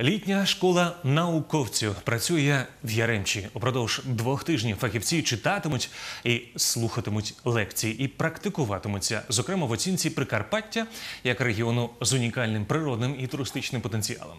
Літня школа науковців працює в Яремчі. Упродовж двох тижнів фахівці читатимуть і слухатимуть лекції і практикуватимуться, зокрема в оцінці Прикарпаття як регіону з унікальним природним і туристичним потенціалом.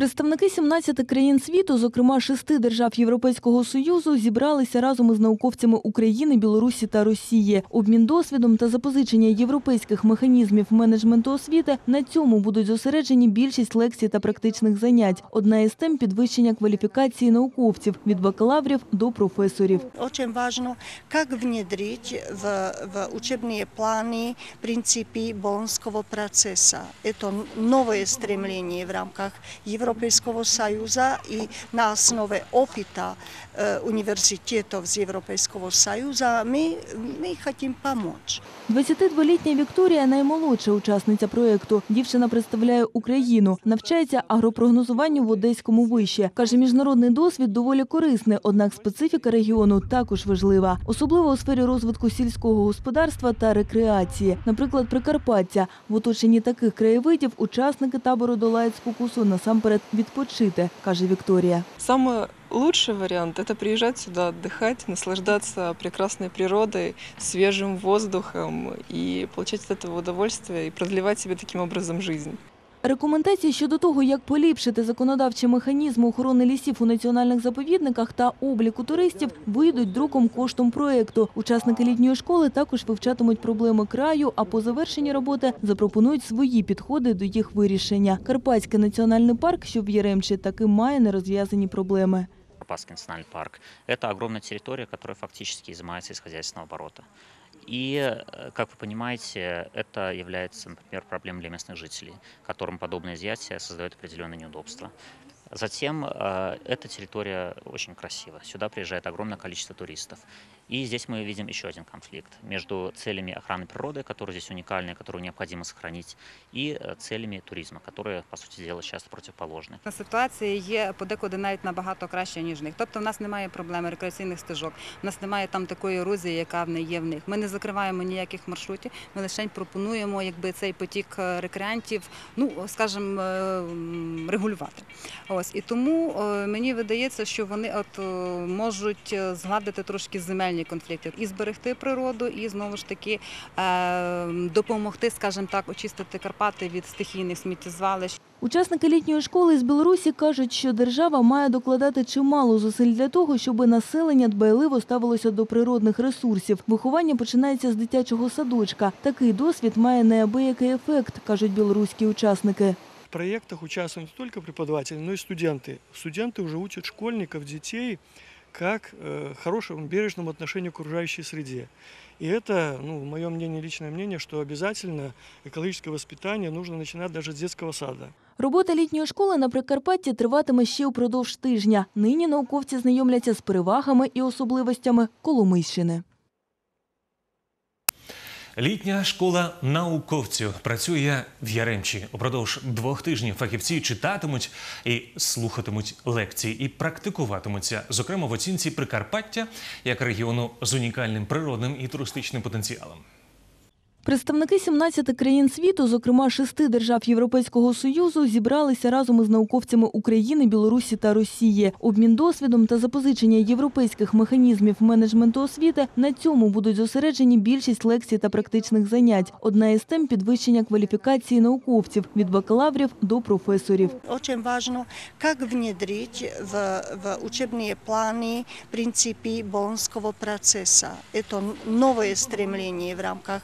Представники 17 країн світу, зокрема шести держав Європейського союзу, зібралися разом із науковцями України, Білорусі та Росії. Обмін досвідом та запозичення європейських механізмів менеджменту освіти на цьому будуть зосереджені більшість лекцій та практичних занять. Одна із тем підвищення кваліфікації науковців від бакалаврів до професорів. Очень важно, как внедрить в, в учебные планы принципы Боннского процесса. Это новое стремление в рамках Европейского Союза и на основе опыта э, университетов с Европейского Союза мы, мы хотим помочь. 22-літня Вікторія наймолодша учасниця проєкту. Дівчина представляє Україну, навчається агропрогнозуванню в Одеському виші. Каже, міжнародний досвід доволі корисний, однак специфіка регіону також важлива, особливо у сфері розвитку сільського господарства та рекреації. Наприклад, Прикарпаття. В оточенні таких краєвидів учасники табору долають спокусу насамперед відпочити, каже Вікторія. Самый лучший вариант – это приезжать сюда отдыхать, наслаждаться прекрасной природой, свежим воздухом и получать от этого удовольствие и продлевать себе таким образом жизнь. Рекомендації щодо того, як поліпшити законодавчі механізми охорони лісів у національних заповідниках та обліку туристів, вийдуть друком коштом проєкту. Учасники літньої школи також вивчатимуть проблеми краю, а по завершенні роботи запропонують свої підходи до їх вирішення. Карпатський національний парк, що в Яремчі, таки має нерозв'язані проблеми. Карпатский национальный парк. Это огромная территория, которая фактически изымается из хозяйственного оборота. И, э, как вы понимаете, это является, например, проблемой для местных жителей, которым подобное изъятие создает определенные неудобства. Затем э, эта территория очень красива. Сюда приезжает огромное количество туристов. И здесь мы видим еще один конфликт между целями охраны природы, которые здесь уникальные, которые необходимо сохранить, и э, целями туризма, которые, по сути дела, часто противоположны. Ситуація є подекуди навіть набагато краще, ніж в них. Тобто в нас немає проблеми рекреаційних стежок, в нас немає там такої ерозії, яка в них є в них. Ми не закриваємо ніяких маршрутів, ми лише пропонуємо якби, цей потік е, рекреантів, ну, скажімо, е, м, регулювати. Ось. І тому е, мені видається, що вони от, е, можуть е, згладити трошки земельні конфлікти і зберегти природу, і знову ж таки допомогти, скажімо так, очистити Карпати від стихійних сміттєзвалищ. Учасники літньої школи з Білорусі кажуть, що держава має докладати чимало зусиль для того, щоб населення дбайливо ставилося до природних ресурсів. Виховання починається з дитячого садочка. Такий досвід має неабиякий ефект, кажуть білоруські учасники В проектах участвуют не только преподаватели, но и студенты. Студенты уже учат школьников, детей, как э, хорошему бережному отношению к окружающей среде. И это, ну, мое мнение, личное мнение, что обязательно экологическое воспитание нужно начинать даже с детского сада. Робота літньої школи на Прикарпатті триватиме ще упродовж тижня. Нині науковці знайомляться з перевагами і особливостями Коломийщини. Літня школа науковців працює в Яремчі. Упродовж двох тижнів фахівці читатимуть і слухатимуть лекції і практикуватимуться, зокрема в оцінці Прикарпаття як регіону з унікальним природним і туристичним потенціалом. Представники 17 країн світу, зокрема шести держав Європейського союзу, зібралися разом із науковцями України, Білорусі та Росії. Обмін досвідом та запозичення європейських механізмів менеджменту освіти на цьому будуть зосереджені більшість лекцій та практичних занять. Одна із тем підвищення кваліфікації науковців від бакалаврів до професорів. Очень важно, как внедрить в, в учебные планы принципы Боннского процесса. Это новое стремление в рамках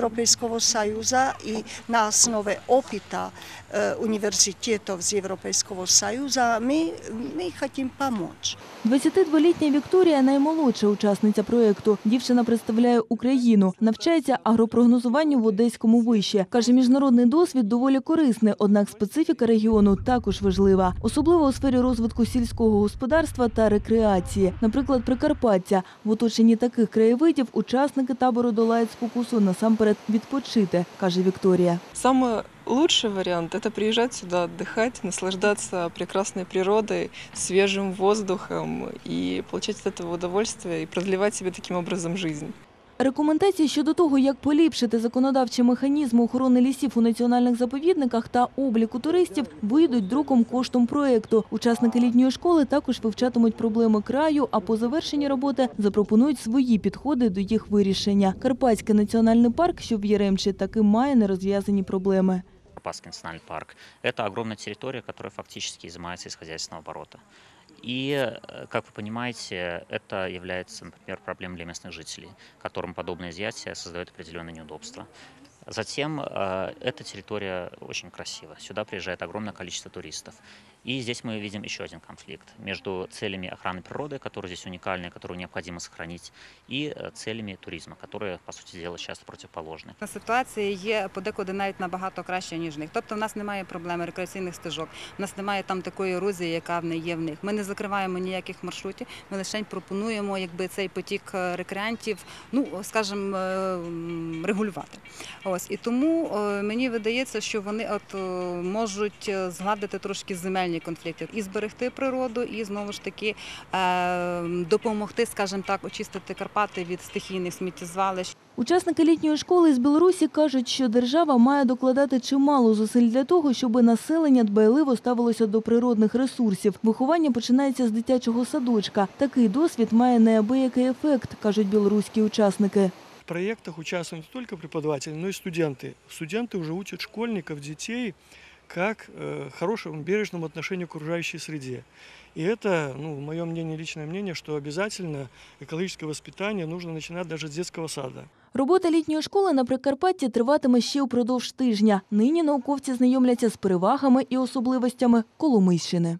Европейского Союза и на основе опыта э, университетов с Европейского Союза мы, мы хотим помочь. 22-літня Вікторія наймолодша учасниця проєкту. Дівчина представляє Україну, навчається агропрогнозуванню в Одеському виші. Каже, міжнародний досвід доволі корисний, однак специфіка регіону також важлива, особливо у сфері розвитку сільського господарства та рекреації. Наприклад, Прикарпаття. В оточенні таких краєвидів учасники табору долають спокусу насамперед відпочити, каже Вікторія. Самый лучший вариант – это приезжать сюда отдыхать, наслаждаться прекрасной природой, свежим воздухом и получать от этого удовольствие и продлевать себе таким образом жизнь. Рекомендації щодо того, як поліпшити законодавчий механізм охорони лісів у національних заповідниках та обліку туристів, вийдуть друком коштом проєкту. Учасники літньої школи також вивчатимуть проблеми краю, а по завершенні роботи запропонують свої підходи до їх вирішення. Карпатський національний парк, що в Яремчі, таки має нерозв'язані проблеми. Карпатский национальный парк – это огромная территория, которая фактически изымается из хозяйственного оборота. И, э, как вы понимаете, это является, например, проблемой для местных жителей, которым подобное изъятие создает определенные неудобства. Затем э, эта территория очень красива. Сюда приезжает огромное количество туристов. И здесь мы видим еще один конфликт между целями охраны природы, которые здесь уникальные, которые необходимо сохранить, и э, целями туризма, которые, по сути дела, часто противоположны. Ситуація є подекуди навіть набагато краще, ніж в них. Тобто в нас немає проблеми рекреаційних стежок, в нас немає там такої ерозії, яка в них є в них. Ми не закриваємо ніяких маршрутів, ми лише пропонуємо якби, цей потік е, рекреантів, ну, скажімо, е, м, регулювати. Ось. І тому е, мені видається, що вони от, е, можуть е, згладити трошки земельні конфлікти і зберегти природу, і знову ж таки допомогти, скажімо так, очистити Карпати від стихійних сміттєзвалищ. Учасники літньої школи з Білорусі кажуть, що держава має докладати чимало зусиль для того, щоб населення дбайливо ставилося до природних ресурсів. Виховання починається з дитячого садочка. Такий досвід має неабиякий ефект, кажуть білоруські учасники В проектах участвуют не только преподаватели, но и студенты. Студенты уже учат школьников, детей, как э, хорошему бережному отношению к окружающей среде. И это, ну, мое мнение, личное мнение, что обязательно экологическое воспитание нужно начинать даже с детского сада. Робота літньої школи на Прикарпатті триватиме ще упродовж тижня. Нині науковці знайомляться з перевагами і особливостями Коломийщини.